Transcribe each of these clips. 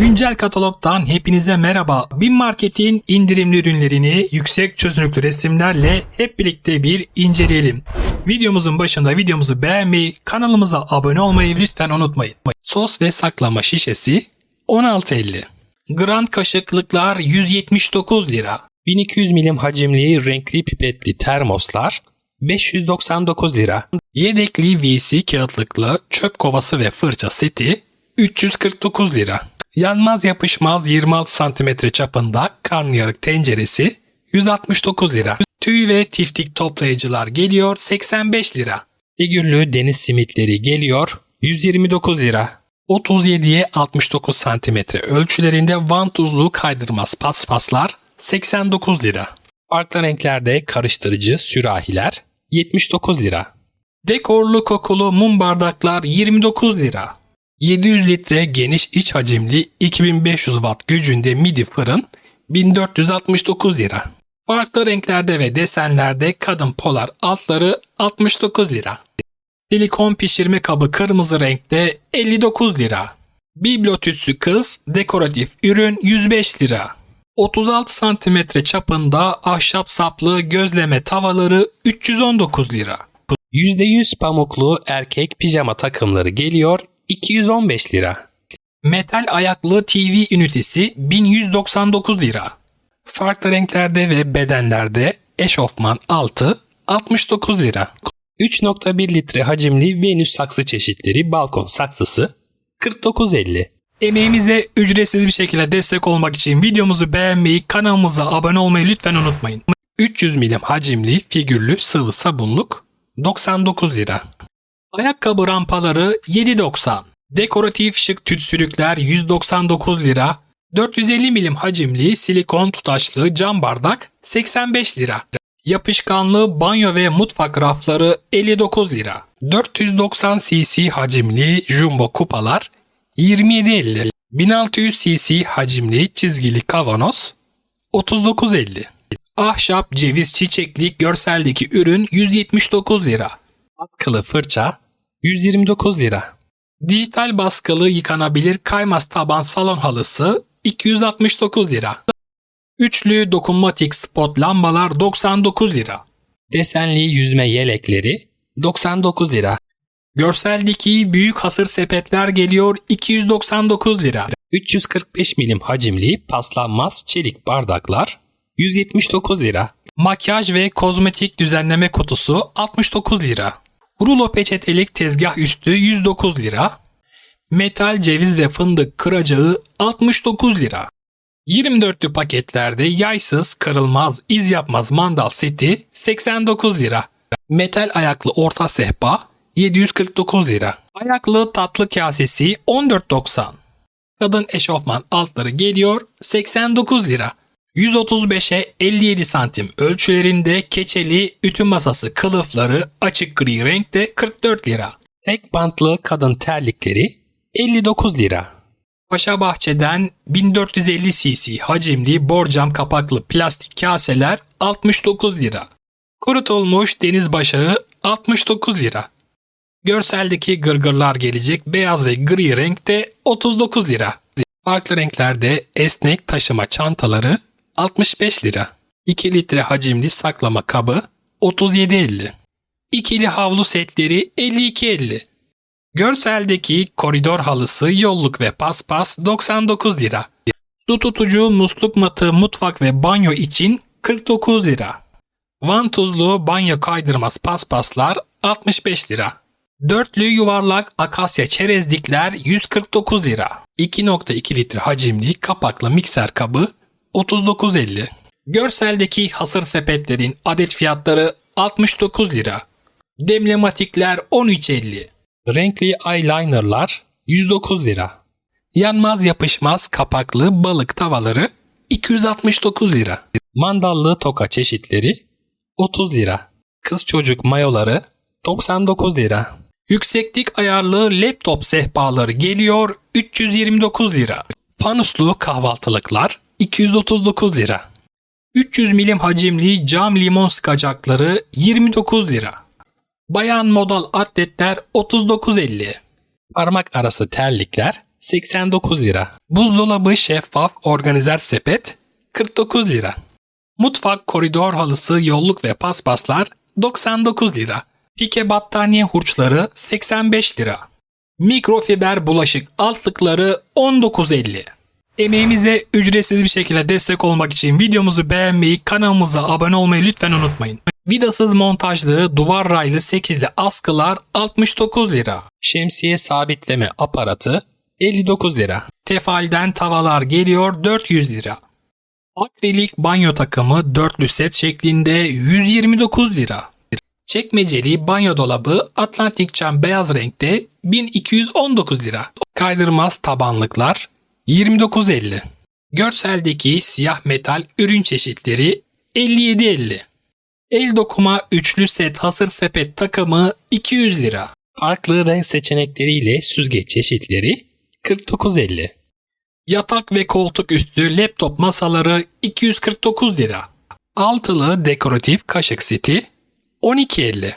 Güncel katalogdan hepinize merhaba. Bin Market'in indirimli ürünlerini yüksek çözünürlüklü resimlerle hep birlikte bir inceleyelim. Videomuzun başında videomuzu beğenmeyi, kanalımıza abone olmayı lütfen unutmayın. Sos ve saklama şişesi 16.50. Grand kaşıklıklar 179 lira. 1200 milim hacimli renkli pipetli termoslar 599 lira. Yedekli VC kağıtlıklı çöp kovası ve fırça seti 349 lira. Yanmaz yapışmaz 26 cm çapında karnıyarık tenceresi 169 lira. Tüy ve tiftik toplayıcılar geliyor 85 lira. Figürlü deniz simitleri geliyor 129 lira. 37'ye 69 cm ölçülerinde vantuzlu kaydırmaz paspaslar 89 lira. Farklı renklerde karıştırıcı sürahiler 79 lira. Dekorlu kokulu mum bardaklar 29 lira. 700 litre geniş iç hacimli 2500 watt gücünde midi fırın 1469 lira. Farklı renklerde ve desenlerde kadın polar altları 69 lira. Silikon pişirme kabı kırmızı renkte 59 lira. Biblo tütsü kız dekoratif ürün 105 lira. 36 cm çapında ahşap saplı gözleme tavaları 319 lira. %100 pamuklu erkek pijama takımları geliyor 215 lira. Metal ayaklı TV ünitesi 1199 lira. Farklı renklerde ve bedenlerde eşofman altı 69 lira. 3.1 litre hacimli Venüs saksı çeşitleri balkon saksısı 49.50. Emeğimize ücretsiz bir şekilde destek olmak için videomuzu beğenmeyi, kanalımıza abone olmayı lütfen unutmayın. 300 milim hacimli figürlü sıvı sabunluk 99 lira. Ayakkabı rampaları 7.90. Dekoratif şık tütsülükler 199 lira. 450 milim hacimli silikon tutaşlı cam bardak 85 lira. Yapışkanlı banyo ve mutfak rafları 59 lira. 490 cc hacimli jumbo kupalar 27.50. 1600 cc hacimli çizgili kavanoz 39.50. Ahşap ceviz çiçeklik görseldeki ürün 179 lira. Atkılı fırça 129 lira. Dijital baskılı yıkanabilir kaymaz taban salon halısı 269 lira. Üçlü dokunmatik spot lambalar 99 lira. Desenli yüzme yelekleri 99 lira. Görseldeki büyük hasır sepetler geliyor 299 lira. 345 milim hacimli paslanmaz çelik bardaklar 179 lira. Makyaj ve kozmetik düzenleme kutusu 69 lira. Rulo peçetelik tezgah üstü 109 lira. Metal ceviz ve fındık kıracağı 69 lira. 24'lü paketlerde yaysız, kırılmaz, iz yapmaz mandal seti 89 lira. Metal ayaklı orta sehpa 749 lira. Ayaklı tatlı kasesi 14.90. Kadın eşofman altları geliyor 89 lira. 135'e 57 santim ölçülerinde keçeli ütü masası kılıfları açık gri renkte 44 lira. Tek bantlı kadın terlikleri 59 lira. Paşa Bahçe'den 1450 cc hacimli borcam kapaklı plastik kaseler 69 lira. Kurutulmuş deniz başağı 69 lira. Görseldeki gırgırlar gelecek beyaz ve gri renkte 39 lira. Farklı renklerde esnek taşıma çantaları 65 lira. 2 litre hacimli saklama kabı 37.50. İkili havlu setleri 52.50. Görseldeki koridor halısı yolluk ve paspas 99 lira. Su tutucu musluk matı mutfak ve banyo için 49 lira. Vantuzlu banyo kaydırmaz paspaslar 65 lira. Dörtlü yuvarlak akasya çerezlikler 149 lira. 2.2 litre hacimli kapaklı mikser kabı 39.50. Görseldeki hasır sepetlerin adet fiyatları 69 lira. Demlematikler 13.50. Renkli eyelinerlar 109 lira. Yanmaz yapışmaz kapaklı balık tavaları 269 lira. Mandallı toka çeşitleri 30 lira. Kız çocuk mayoları 99 lira. Yükseklik ayarlı laptop sehpaları geliyor 329 lira. Fanuslu kahvaltılıklar 239 lira. 300 milim hacimli cam limon sıkacakları 29 lira. Bayan modal atletler 39.50. Parmak arası terlikler 89 lira. Buzdolabı şeffaf organizer sepet 49 lira. Mutfak koridor halısı yolluk ve paspaslar 99 lira. Pike battaniye hurçları 85 lira. Mikrofiber bulaşık altlıkları 19.50. Emeğimize ücretsiz bir şekilde destek olmak için videomuzu beğenmeyi, kanalımıza abone olmayı lütfen unutmayın. Vidasız montajlı duvar raylı 8'li askılar 69 lira. Şemsiye sabitleme aparatı 59 lira. Tefalden tavalar geliyor 400 lira. Akrilik banyo takımı dörtlü set şeklinde 129 lira. Çekmeceli banyo dolabı Atlantik cam beyaz renkte 1219 lira. Kaydırmaz tabanlıklar 29.50. Görseldeki siyah metal ürün çeşitleri 57.50. El dokuma üçlü set hasır sepet takımı 200 lira. Farklı renk seçenekleriyle süzgeç çeşitleri 49.50. Yatak ve koltuk üstü laptop masaları 249 lira. Altılı dekoratif kaşık seti 12.50.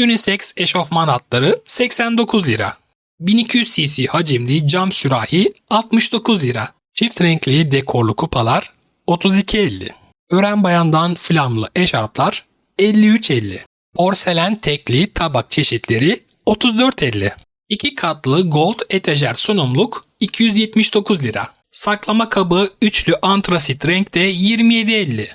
Unisex eşofman hatları 89 lira. 1200 cc hacimli cam sürahi 69 lira. Çift renkli dekorlu kupalar 32.50. Ören bayandan flamlı eşarplar 53.50. Porselen tekli tabak çeşitleri 34.50. İki katlı gold etajer sunumluk 279 lira. Saklama kabı üçlü antrasit renkte 27.50.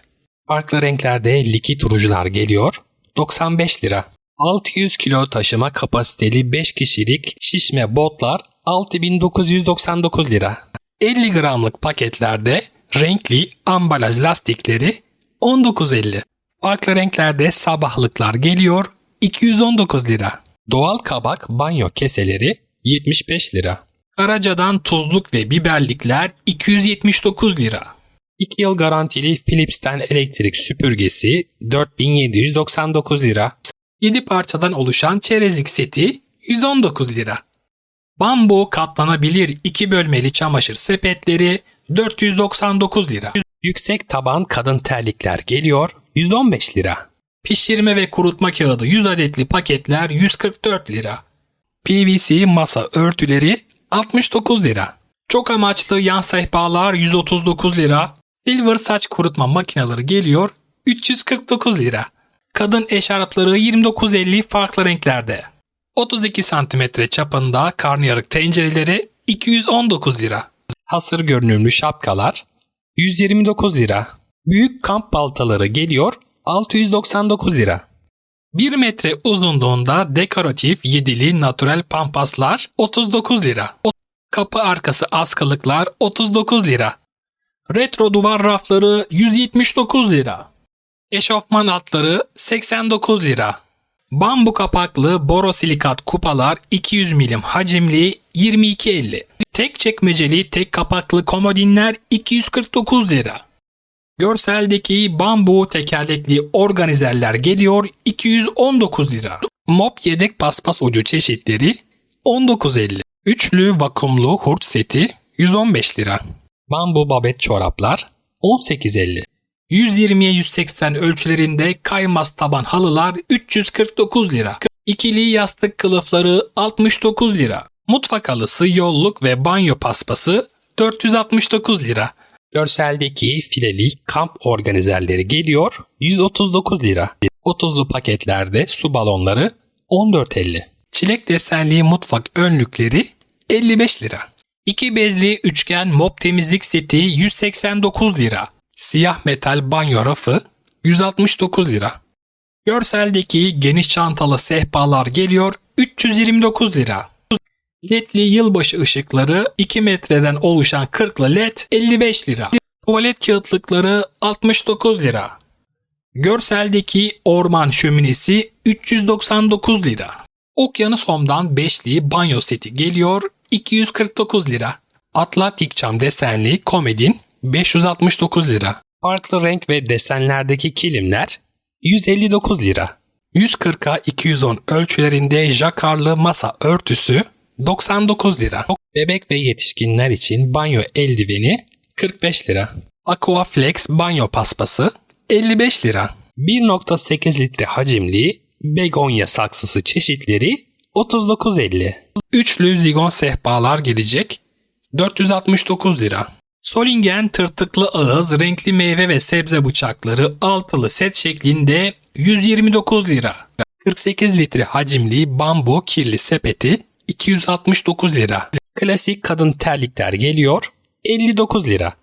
Farklı renklerde likit rujular geliyor 95 lira. 600 kilo taşıma kapasiteli 5 kişilik şişme botlar 6999 lira. 50 gramlık paketlerde renkli ambalaj lastikleri 19.50. Farklı renklerde sabahlıklar geliyor 219 lira. Doğal kabak banyo keseleri 75 lira. Karaca'dan tuzluk ve biberlikler 279 lira. 2 yıl garantili Philips'ten elektrik süpürgesi 4799 lira. 7 parçadan oluşan çerezlik seti 119 lira. Bambu katlanabilir 2 bölmeli çamaşır sepetleri 499 lira. Yüksek taban kadın terlikler geliyor 115 lira. Pişirme ve kurutma kağıdı 100 adetli paketler 144 lira. PVC masa örtüleri 69 lira. Çok amaçlı yan sehpalar 139 lira. Silver saç kurutma makineleri geliyor 349 lira. Kadın eşarpları 29.50 farklı renklerde. 32 cm çapında karnıyarık tencereleri 219 lira. Hasır görünümlü şapkalar 129 lira. Büyük kamp baltaları geliyor 699 lira. 1 metre uzunluğunda dekoratif yedili natural pampaslar 39 lira. Kapı arkası askılıklar 39 lira. Retro duvar rafları 179 lira. Eşofman altları 89 lira. Bambu kapaklı borosilikat kupalar 200 milim hacimli 22.50. Tek çekmeceli tek kapaklı komodinler 249 lira. Görseldeki bambu tekerlekli organizerler geliyor 219 lira. Mop yedek paspas ucu çeşitleri 19.50. Üçlü vakumlu hurç seti 115 lira. Bambu babet çoraplar 18.50. 120'ye 180 ölçülerinde kaymaz taban halılar 349 lira. İkili yastık kılıfları 69 lira. Mutfak halısı, yolluk ve banyo paspası 469 lira. Görseldeki fileli kamp organizerleri geliyor 139 lira. 30'lu paketlerde su balonları 14.50. Çilek desenli mutfak önlükleri 55 lira. İki bezli üçgen mop temizlik seti 189 lira. Siyah metal banyo rafı 169 lira. Görseldeki geniş çantalı sehpalar geliyor 329 lira. LED'li yılbaşı ışıkları 2 metreden oluşan 40'lı LED 55 lira. Tuvalet kağıtlıkları 69 lira. Görseldeki orman şöminesi 399 lira. Okyanus Home'dan beşli banyo seti geliyor 249 lira. Atlantik cam desenli komedin 569 lira. Farklı renk ve desenlerdeki kilimler 159 lira. 140'a 210 ölçülerinde jakarlı masa örtüsü 99 lira. Bebek ve yetişkinler için banyo eldiveni 45 lira. Aquaflex banyo paspası 55 lira. 1.8 litre hacimli begonya saksısı çeşitleri 39.50. Üçlü zigon sehpalar gelecek 469 lira. Solingen tırtıklı ağız, renkli meyve ve sebze bıçakları altılı set şeklinde 129 lira. 48 litre hacimli bambu kirli sepeti 269 lira. Klasik kadın terlikler geliyor 59 lira.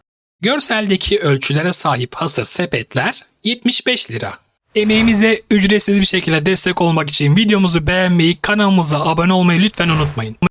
Görseldeki ölçülere sahip hasır sepetler 75 lira. Emeğimize ücretsiz bir şekilde destek olmak için videomuzu beğenmeyi, kanalımıza abone olmayı lütfen unutmayın.